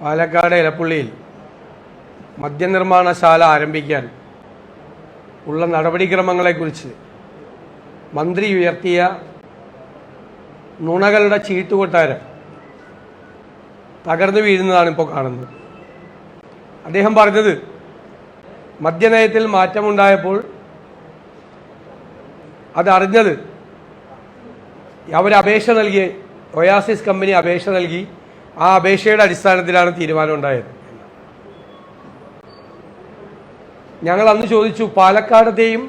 പാലക്കാട് ഇലപ്പുള്ളിയിൽ മദ്യനിർമ്മാണശാല ആരംഭിക്കാൻ ഉള്ള നടപടിക്രമങ്ങളെക്കുറിച്ച് മന്ത്രി ഉയർത്തിയ നുണകളുടെ ചീട്ടുകൊട്ടാരം തകർന്നു വീഴുന്നതാണ് ഇപ്പോൾ കാണുന്നത്. അദ്ദേഹം പറഞ്ഞത് മദ്യനയത്തിൽ മാറ്റമുണ്ടായപ്പോൾ അതറിഞ്ഞത് അവരപേക്ഷ നൽകിയ നൽകി ഒയാസിസ് കമ്പനി അപേക്ഷ നൽകി. ആ അപേക്ഷയുടെ അടിസ്ഥാനത്തിലാണ് തീരുമാനം ഉണ്ടായത് ഞങ്ങൾ അന്ന് ചോദിച്ചു പാലക്കാടത്തെയും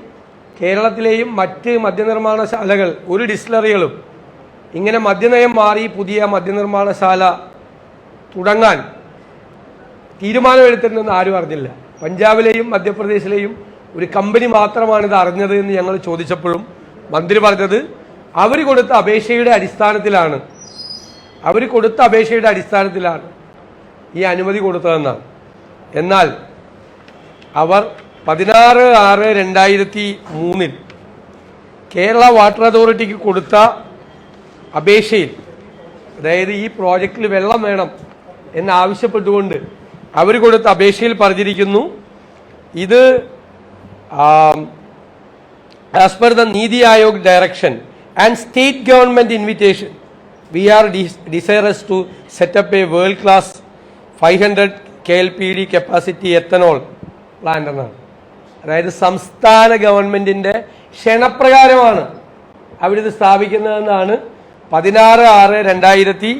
കേരളത്തിലെയും മറ്റ് മദ്യനിർമ്മാണശാലകൾ ഒരു ഡിസ്റ്റിലറികളും ഇങ്ങനെ മദ്യനയം മാറി പുതിയ മദ്യനിർമ്മാണശാല തുടങ്ങാൻ തീരുമാനമെടുത്തിട്ടുണ്ടെന്ന് ആരും അറിഞ്ഞില്ല. പഞ്ചാബിലെയും മധ്യപ്രദേശിലെയും ഒരു കമ്പനി മാത്രമാണ് ഇത് അറിഞ്ഞത് എന്ന് ഞങ്ങൾ ചോദിച്ചപ്പോഴും മന്ത്രി പറഞ്ഞത് അവർ കൊടുത്ത അപേക്ഷയുടെ അടിസ്ഥാനത്തിലാണ് അവർ കൊടുത്ത അപേക്ഷയുടെ അടിസ്ഥാനത്തിലാണ് ഈ അനുമതി കൊടുത്തതെന്നാണ്. എന്നാൽ അവർ പതിനാറ് ആറ് രണ്ടായിരത്തി മൂന്നിൽ കേരള വാട്ടർ അതോറിറ്റിക്ക് കൊടുത്ത അപേക്ഷയിൽ അതായത് ഈ പ്രോജക്റ്റിൽ വെള്ളം വേണം എന്നാവശ്യപ്പെട്ടുകൊണ്ട് അവർ കൊടുത്ത അപേക്ഷയിൽ പറഞ്ഞിരിക്കുന്നു ഇത് as per the NITI Aayog direction and state government invitation we are desirous to set up a world class five hundred K L P D capacity ethanol plant എന്നാണ്. അതായത് സംസ്ഥാന ഗവൺമെന്റിന്റെ ക്ഷണപ്രകാരമാണ് അവിടുന്ന് സ്ഥാപിക്കുന്നതെന്നാണ് പതിനാറ് ആറ് രണ്ടായിരത്തി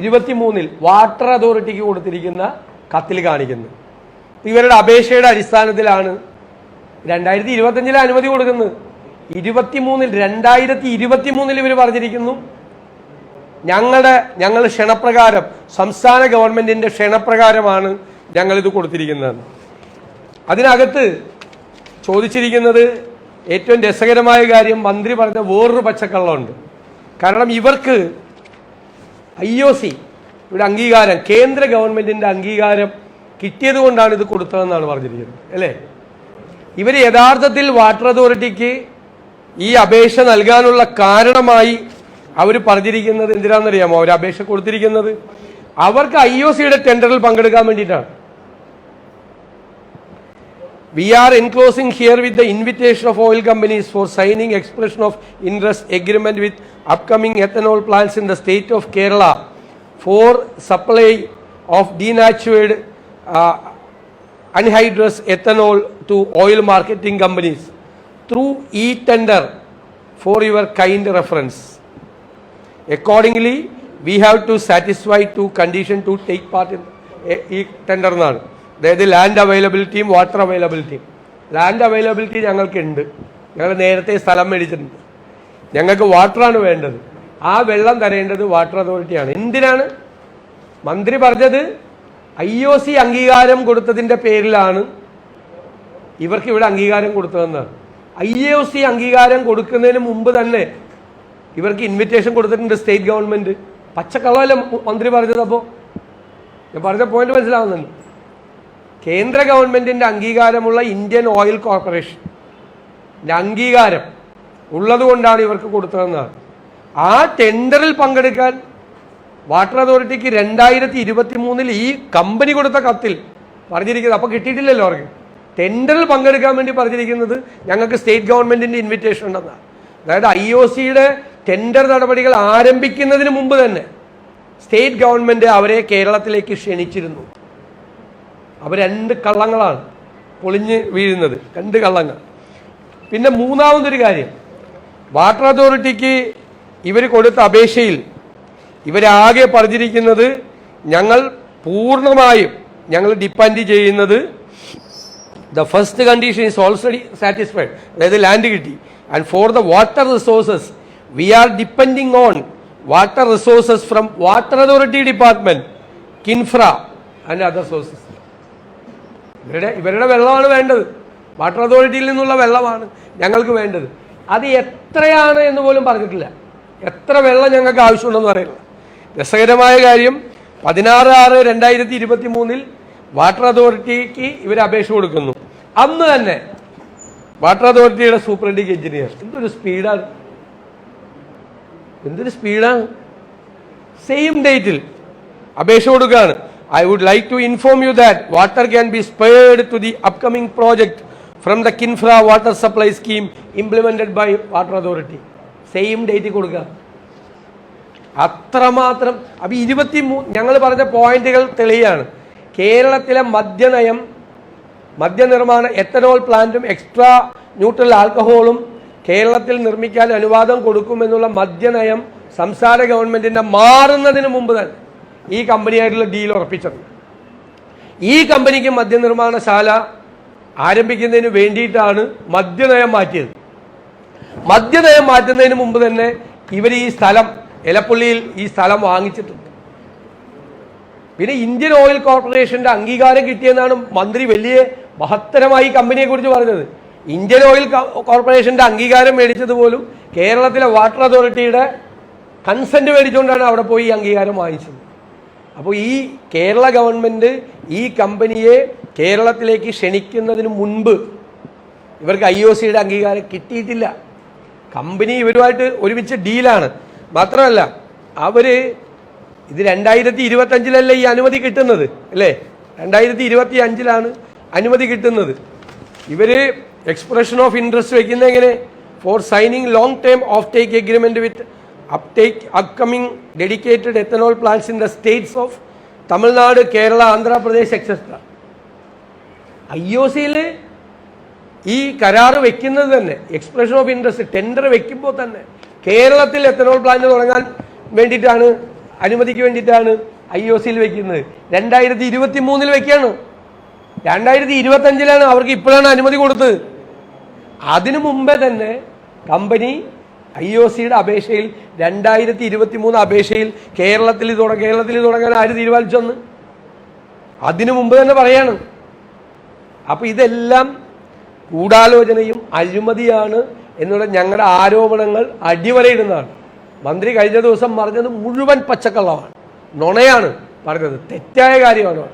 ഇരുപത്തി മൂന്നിൽ വാട്ടർ അതോറിറ്റിക്ക് കൊടുത്തിരിക്കുന്ന കത്തിൽ കാണിക്കുന്നത്. ഇവരുടെ അപേക്ഷയുടെ അടിസ്ഥാനത്തിലാണ് രണ്ടായിരത്തി ഇരുപത്തഞ്ചിലെ അനുമതി കൊടുക്കുന്നത്. ഇരുപത്തിമൂന്നിൽ രണ്ടായിരത്തി ഇരുപത്തി മൂന്നിൽ ഇവർ പറഞ്ഞിരിക്കുന്നു ഞങ്ങളുടെ ഞങ്ങൾ ക്ഷണപ്രകാരം സംസ്ഥാന ഗവൺമെന്റിന്റെ ക്ഷണപ്രകാരമാണ് ഇത് കൊടുത്തിരിക്കുന്നത്. അതിനകത്ത് ചോദിച്ചിരിക്കുന്നത് ഏറ്റവും രസകരമായ കാര്യം മന്ത്രി പറഞ്ഞ വേറൊരു പച്ചക്കള്ളമുണ്ട്. കാരണം ഇവർക്ക് ഐ ഒ സി ഇവിടെ അംഗീകാരം കേന്ദ്ര ഗവൺമെന്റിന്റെ അംഗീകാരം കിട്ടിയത് കൊണ്ടാണ് ഇത് കൊടുത്തതെന്നാണ് പറഞ്ഞിരിക്കുന്നത് അല്ലേ? ഇവർ യഥാർത്ഥത്തിൽ വാട്ടർ അതോറിറ്റിക്ക് ഈ അപേക്ഷ നൽകാനുള്ള കാരണമായി അവർ പറഞ്ഞിരിക്കുന്നത് എന്തിനാണെന്നറിയാമോ? അവർ അപേക്ഷ കൊടുത്തിരിക്കുന്നത്. അവർക്ക് ഐ ഒ സിയുടെ ടെൻഡറിൽ പങ്കെടുക്കാൻ വേണ്ടിയിട്ടാണ്. We are enclosing herewith the invitation of oil companies for signing expression of interest agreement with upcoming ethanol plants in the state of Kerala for supply of denatured anhydrous ethanol to oil marketing companies through e tender for your kind reference Accordingly, we have to satisfy two condition to take part in ഈ tender എന്നാണ്. അതായത് land അവൈലബിലിറ്റിയും water അവൈലബിലിറ്റിയും land availability ഞങ്ങൾക്കുണ്ട്. ഞങ്ങൾ നേരത്തെ സ്ഥലം മേടിച്ചിട്ടുണ്ട്. ഞങ്ങൾക്ക് വാട്ടറാണ് വേണ്ടത്. ആ വെള്ളം തരേണ്ടത് വാട്ടർ അതോറിറ്റിയാണ് എന്തിനാണ്? മന്ത്രി പറഞ്ഞത് ഐ ഒ സി അംഗീകാരം കൊടുത്തതിന്റെ പേരിലാണ് ഇവർക്ക് ഇവിടെ അംഗീകാരം കൊടുത്തതെന്നാണ്. ഐ ഒ സി അംഗീകാരം കൊടുക്കുന്നതിന് മുമ്പ് തന്നെ ഇവർക്ക് ഇൻവിറ്റേഷൻ കൊടുത്തിട്ടുണ്ട് സ്റ്റേറ്റ് ഗവൺമെന്റ് പച്ചക്കള്ളമല്ല മന്ത്രി പറഞ്ഞത് അപ്പോൾ ഞാൻ പറഞ്ഞ പോയിന്റ് മനസ്സിലാവുന്നുണ്ട്. കേന്ദ്ര ഗവൺമെന്റിന്റെ അംഗീകാരമുള്ള ഇന്ത്യൻ ഓയിൽ കോർപ്പറേഷൻ അംഗീകാരം ഉള്ളതുകൊണ്ടാണ് ഇവർക്ക് കൊടുത്തതെന്നാണ്. ആ ടെൻഡറിൽ പങ്കെടുക്കാൻ വാട്ടർ അതോറിറ്റിക്ക് രണ്ടായിരത്തി ഇരുപത്തി മൂന്നിൽ ഈ കമ്പനി കൊടുത്ത കത്തിൽ പറഞ്ഞിരിക്കുന്നത് അപ്പോൾ കിട്ടിയിട്ടില്ലല്ലോ അവർക്ക്. ടെൻഡറിൽ പങ്കെടുക്കാൻ വേണ്ടി പറഞ്ഞിരിക്കുന്നത് ഞങ്ങൾക്ക് സ്റ്റേറ്റ് ഗവൺമെന്റിന്റെ ഇൻവിറ്റേഷൻ ഉണ്ടെന്നാണ്. അതായത് ഐ ഒ സിയുടെ ടെൻഡർ നടപടികൾ ആരംഭിക്കുന്നതിന് മുമ്പ് തന്നെ സ്റ്റേറ്റ് ഗവൺമെന്റ് അവരെ കേരളത്തിലേക്ക് ക്ഷണിച്ചിരുന്നു. അവർ രണ്ട് കള്ളങ്ങളാണ് പൊളിഞ്ഞ് വീഴുന്നത്. രണ്ട് കള്ളങ്ങൾ. പിന്നെ മൂന്നാമതൊരു കാര്യം. വാട്ടർ അതോറിറ്റിക്ക് ഇവർ കൊടുത്ത അപേക്ഷയിൽ ഇവരാകെ പറഞ്ഞിരിക്കുന്നത് ഞങ്ങൾ പൂർണമായും ഞങ്ങൾ ഡിപ്പെൻഡ് ചെയ്യുന്നത് the first condition is already satisfied അതായത് ലാൻഡ് കിട്ടി. And for the water resources we are depending on water resources from water authority department KINFRA and other sources ഇവരുടെ ഇവരുടെ വെള്ളമാണ് വേണ്ടത്. വാട്ടർ അതോറിറ്റിയിൽ നിന്നുള്ള വെള്ളമാണ് ഞങ്ങൾക്ക് വേണ്ടത്. അത് എത്രയാണ് എന്ന് പോലും പറഞ്ഞിട്ടില്ല. എത്ര വെള്ളം ഞങ്ങൾക്ക് ആവശ്യമുണ്ടെന്ന് പറയുന്നത് രസകരമായ കാര്യം പതിനാറ് ആറ് രണ്ടായിരത്തി ഇരുപത്തി മൂന്നിൽ വാട്ടർ അതോറിറ്റിക്ക് ഇവർ അപേക്ഷ കൊടുക്കുന്നു. അന്ന് തന്നെ വാട്ടർ അതോറിറ്റിയുടെ സൂപ്രണ്ടിങ് എഞ്ചിനീയർ എന്തൊരു സ്പീഡാണ് എന്തൊരു സ്പീഡാണ് സെയിം ഡേറ്റിൽ അപേക്ഷ കൊടുക്കുകയാണ് I would like to inform you that water can be spared to the upcoming project from the Kinfra water supply scheme implemented by Water Authority. Same date കൊടുക്കുക അത്രമാത്രം അപ്പൊ ഇരുപത്തി മൂ ഞങ്ങൾ പറഞ്ഞ പോയിന്റുകൾ തെളിയാണ് കേരളത്തിലെ മദ്യനയം മദ്യനിർമ്മാണ എത്തനോൾ പ്ലാന്റും എക്സ്ട്രാ ന്യൂട്രൽ ആൽക്കഹോളും കേരളത്തിൽ നിർമ്മിക്കാൻ അനുവാദം കൊടുക്കുമെന്നുള്ള മദ്യനയം സംസ്ഥാന ഗവൺമെന്റിന്റെ മാറുന്നതിന് മുമ്പ് തന്നെ ഈ കമ്പനിയായിട്ടുള്ള ഡീൽ ഉറപ്പിച്ചത്. ഈ കമ്പനിക്ക് മദ്യനിർമ്മാണശാല ആരംഭിക്കുന്നതിന് വേണ്ടിയിട്ടാണ് മദ്യനയം മാറ്റിയത്. മദ്യനയം മാറ്റുന്നതിന് മുമ്പ് തന്നെ ഇവർ ഈ സ്ഥലം എലപ്പള്ളിയിൽ ഈ സ്ഥലം വാങ്ങിച്ചിട്ടുണ്ട്. പിന്നെ ഇന്ത്യൻ ഓയിൽ കോർപ്പറേഷന്റെ അംഗീകാരം കിട്ടിയെന്നാണ് മന്ത്രി വലിയ മഹത്തരമായി കമ്പനിയെ കുറിച്ച് പറഞ്ഞത്. ഇന്ത്യൻ ഓയിൽ കോർപ്പറേഷന്റെ അംഗീകാരം മേടിച്ചത് പോലും കേരളത്തിലെ വാട്ടർ അതോറിറ്റിയുടെ കൺസെന്റ് മേടിച്ചുകൊണ്ടാണ് അവിടെ പോയി ഈ അംഗീകാരം വാങ്ങിച്ചത്. അപ്പോൾ ഈ കേരള ഗവൺമെന്റ് ഈ കമ്പനിയെ കേരളത്തിലേക്ക് ക്ഷണിക്കുന്നതിന് മുൻപ് ഇവർക്ക് ഐ ഒ സിയുടെ അംഗീകാരം കിട്ടിയിട്ടില്ല. കമ്പനി ഇവരുമായിട്ട് ഒരുമിച്ച് ഡീലാണ്. മാത്രമല്ല അവർ ഇത് രണ്ടായിരത്തി ഇരുപത്തഞ്ചിലല്ലേ ഈ അനുമതി കിട്ടുന്നത്? അല്ലേ? രണ്ടായിരത്തി ഇരുപത്തി അഞ്ചിലാണ് അനുമതി കിട്ടുന്നത്. ഇവർ എക്സ്പ്രഷൻ ഓഫ് ഇൻട്രസ്റ്റ് വെക്കുന്ന എങ്ങനെ? For signing long term of take agreement with uptake upcoming dedicated ethanol plants in the states of Tamil Nadu Kerala Andhra Pradesh etcetera I O സിയിൽ ഈ കരാർ വെക്കുന്നത് തന്നെ എക്സ്പ്രഷൻ ഓഫ് ഇൻട്രസ്റ്റ് ടെൻഡർ വെക്കുമ്പോൾ തന്നെ കേരളത്തിൽ എത്തനോൾ പ്ലാന്റ് തുടങ്ങാൻ വേണ്ടിയിട്ടാണ് അനുമതിക്ക് വേണ്ടിയിട്ടാണ് ഐ ഒ സിയിൽ വെക്കുന്നത്. രണ്ടായിരത്തി ഇരുപത്തി മൂന്നിൽ വെക്കുകയാണ് രണ്ടായിരത്തി ഇരുപത്തി അഞ്ചിലാണ് അവർക്ക് ഇപ്പോഴാണ് അനുമതി കൊടുത്തത്. അതിനു മുമ്പേ തന്നെ കമ്പനി ഐ ഒ സിയുടെ അപേക്ഷയിൽ രണ്ടായിരത്തി ഇരുപത്തി മൂന്ന് അപേക്ഷയിൽ കേരളത്തിൽ തുടങ്ങ കേരളത്തിൽ തുടങ്ങാൻ ആര് തീരുമാനിച്ചെന്ന്? അതിനു മുമ്പ് തന്നെ പറയാണ്. അപ്പൊ ഇതെല്ലാം ഗൂഢാലോചനയും അഴിമതിയാണ് എന്നുള്ള ഞങ്ങളുടെ ആരോപണങ്ങൾ അടിവരയിടുന്നതാണ്. മന്ത്രി കഴിഞ്ഞ ദിവസം പറഞ്ഞത് മുഴുവൻ പച്ചക്കള്ളമാണ്. നുണയാണ് പറഞ്ഞത്. തെറ്റായ കാര്യമാണ്.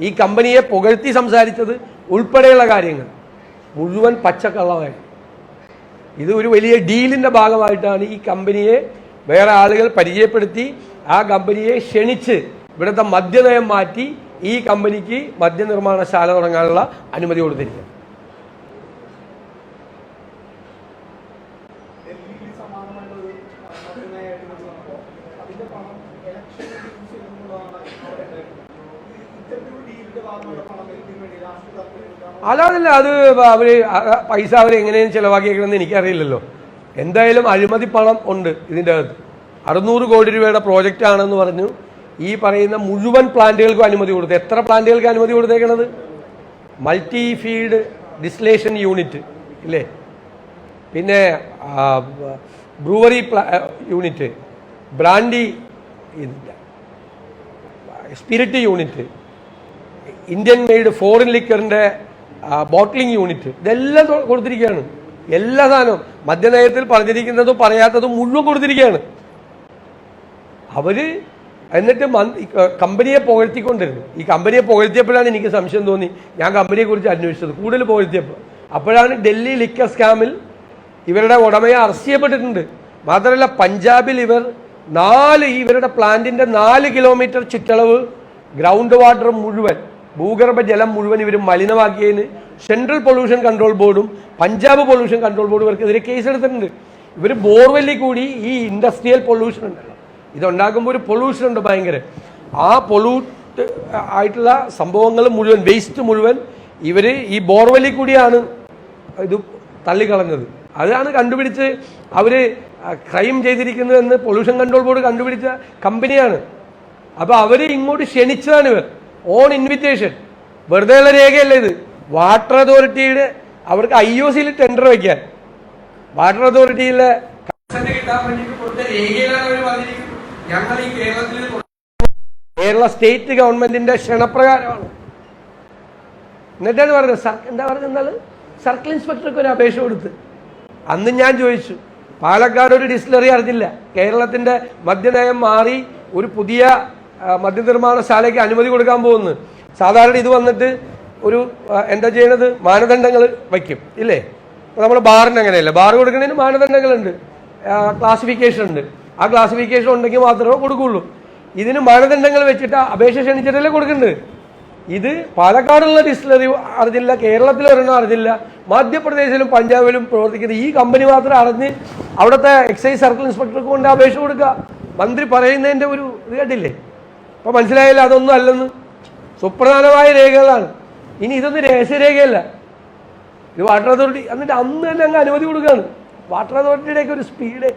ഈ കമ്പനിയെ പുകഴ്ത്തി സംസാരിച്ചത് ഉൾപ്പെടെയുള്ള കാര്യങ്ങൾ. മുഴുവൻ പച്ചക്കള്ളമായി. ഇത് ഒരു വലിയ ഡീലിന്റെ ഭാഗമായിട്ടാണ് ഈ കമ്പനിയെ വേറെ ആളുകൾ പരിചയപ്പെടുത്തി ആ കമ്പനിയെ ക്ഷണിച്ച് ഇവിടുത്തെ മദ്യനയം മാറ്റി ഈ കമ്പനിക്ക് മദ്യനിർമ്മാണശാല തുടങ്ങാനുള്ള അനുമതി കൊടുത്തിരിക്കുക അല്ലാതല്ല അത് അവർ പൈസ അവർ എങ്ങനെയും ചിലവാക്കിയേക്കണമെന്ന് എനിക്കറിയില്ലല്ലോ. എന്തായാലും അഴിമതി പണം ഉണ്ട് ഇതിന്റെ അകത്ത്. അറുന്നൂറ് കോടി രൂപയുടെ പ്രോജക്റ്റ് ആണെന്ന് പറഞ്ഞു. ഈ പറയുന്ന മുഴുവൻ പ്ലാന്റുകൾക്കും അനുമതി കൊടുത്തു. എത്ര പ്ലാന്റുകൾക്ക് അനുമതി കൊടുത്തേക്കണത്? മൾട്ടി ഫീൽഡ് ഡിസ്ലേഷൻ യൂണിറ്റ് ഇല്ലേ? പിന്നെ brewery unit brandy spirit unit Indian made foreign ലിക്കറിന്റെ bottling unit. ഇതെല്ലാം കൊടുത്തിരിക്കുകയാണ്. എല്ലാ സാധനവും. മദ്യനയത്തിൽ പറഞ്ഞിരിക്കുന്നതും പറയാത്തതും മുഴുവൻ കൊടുത്തിരിക്കുകയാണ്. അവർ എന്നിട്ട് കമ്പനിയെ പുകഴ്ത്തിക്കൊണ്ടിരുന്നു. ഈ കമ്പനിയെ പുകഴ്ത്തിയപ്പോഴാണ് എനിക്ക് സംശയം തോന്നി. ഞാൻ കമ്പനിയെക്കുറിച്ച് അന്വേഷിച്ചത്. കൂടുതൽ പുകഴ്ത്തിയപ്പോൾ അപ്പോഴാണ് ഡൽഹി ലിക്കർ സ്കാമിൽ ഇവരുടെ ഉടമയെ അറസ്റ്റ് ചെയ്യപ്പെട്ടിട്ടുണ്ട്. മാത്രമല്ല പഞ്ചാബിൽ ഇവർ നാല് ഇവരുടെ പ്ലാന്റിന്റെ നാല് കിലോമീറ്റർ ചുറ്റളവ് ഗ്രൗണ്ട് വാട്ടർ മുഴുവൻ ഭൂഗർഭ ജലം മുഴുവൻ ഇവർ മലിനമാക്കിയതിന് സെൻട്രൽ പൊല്യൂഷൻ കൺട്രോൾ ബോർഡും പഞ്ചാബ് പൊല്യൂഷൻ കൺട്രോൾ ബോർഡും ഇവർക്കെതിരെ കേസ് എടുത്തിട്ടുണ്ട്. ഇവർ ബോർവെല്ലിൽ കൂടി ഈ ഇൻഡസ്ട്രിയൽ പൊല്യൂഷൻ ഉണ്ടല്ലോ. ഇതുണ്ടാക്കുമ്പോൾ ഒരു പൊല്യൂഷൻ ഉണ്ട് ഭയങ്കര. ആ പൊല്യൂട്ട് ആയിട്ടുള്ള സംഭവങ്ങൾ മുഴുവൻ വേസ്റ്റ് മുഴുവൻ ഇവർ ഈ ബോർവെല്ലിൽ കൂടിയാണ് ഇത് തള്ളിക്കളഞ്ഞത്. അതാണ് കണ്ടുപിടിച്ച് അവർ ക്രൈം ചെയ്തിരിക്കുന്നതെന്ന് പൊല്യൂഷൻ കൺട്രോൾ ബോർഡ് കണ്ടുപിടിച്ച കമ്പനിയാണ് അപ്പോൾ അവർ ഇങ്ങോട്ട് ക്ഷണിച്ചതാണ് ഇവർ. ഓൺ ഇൻവിറ്റേഷൻ വെറുതെ ഉള്ള രേഖയല്ല ഇത്? വാട്ടർ അതോറിറ്റിയുടെ അവർക്ക് ഐ ഒ സിയിൽ ടെൻഡർ വയ്ക്കാൻ വാട്ടർ അതോറിറ്റിയിലെ കേരള സ്റ്റേറ്റ് ഗവൺമെന്റിന്റെ ക്ഷണപ്രകാരമാണ്. എന്നിട്ടാണ് പറഞ്ഞത് എന്താ പറഞ്ഞത് സർക്കിൾ ഇൻസ്പെക്ടർക്ക് ഒരു അപേക്ഷ കൊടുത്ത്. അന്ന് ഞാൻ ചോദിച്ചു പാലക്കാട് ഒരു ഡിസ്റ്റിലറി അറിഞ്ഞില്ല. കേരളത്തിന്റെ മദ്യനയം മാറി ഒരു പുതിയ മദ്യനിർമ്മാണശാലയ്ക്ക് അനുമതി കൊടുക്കാൻ പോകുന്നു. സാധാരണ ഇത് വന്നിട്ട് ഒരു എന്താ ചെയ്യണത്? മാനദണ്ഡങ്ങൾ വയ്ക്കും ഇല്ലേ? അപ്പോൾ നമ്മൾ ബാറിന് അങ്ങനെയല്ല? ബാർ കൊടുക്കുന്നതിന് മാനദണ്ഡങ്ങളുണ്ട്. ക്ലാസിഫിക്കേഷൻ ഉണ്ട്. ആ ക്ലാസിഫിക്കേഷൻ ഉണ്ടെങ്കിൽ മാത്രമേ കൊടുക്കുള്ളൂ. ഇതിന് മാനദണ്ഡങ്ങൾ വെച്ചിട്ട് അപേക്ഷ ക്ഷണിച്ചിട്ടല്ലേ കൊടുക്കുന്നുണ്ട് ഇത് പാലക്കാടുള്ള ഡിസ്റ്റിലറി അറിഞ്ഞില്ല കേരളത്തിൽ ഒരെണ്ണം അറിഞ്ഞില്ല മധ്യപ്രദേശിലും പഞ്ചാബിലും പ്രവർത്തിക്കുന്ന ഈ കമ്പനി മാത്രം അറിഞ്ഞ് അവിടുത്തെ എക്സൈസ് സർക്കിൾ ഇൻസ്പെക്ടർക്ക് കൊണ്ട് അപേക്ഷ കൊടുക്കുക. മന്ത്രി പറയുന്നതിന്റെ ഒരു ഇത് കേട്ടില്ലേ അപ്പൊ മനസ്സിലായില്ല അതൊന്നും അല്ലെന്ന്. സുപ്രധാനമായ രേഖകളാണ്. ഇനി ഇതൊന്നും രഹസ്യരേഖയല്ല. ഇത് വാട്ടർ അതോറിറ്റി എന്നിട്ട് അന്ന് തന്നെ അങ്ങ് അനുമതി കൊടുക്കുകയാണ്. വാട്ടർ അതോറിറ്റിയുടെയൊക്കെ ഒരു സ്പീഡ്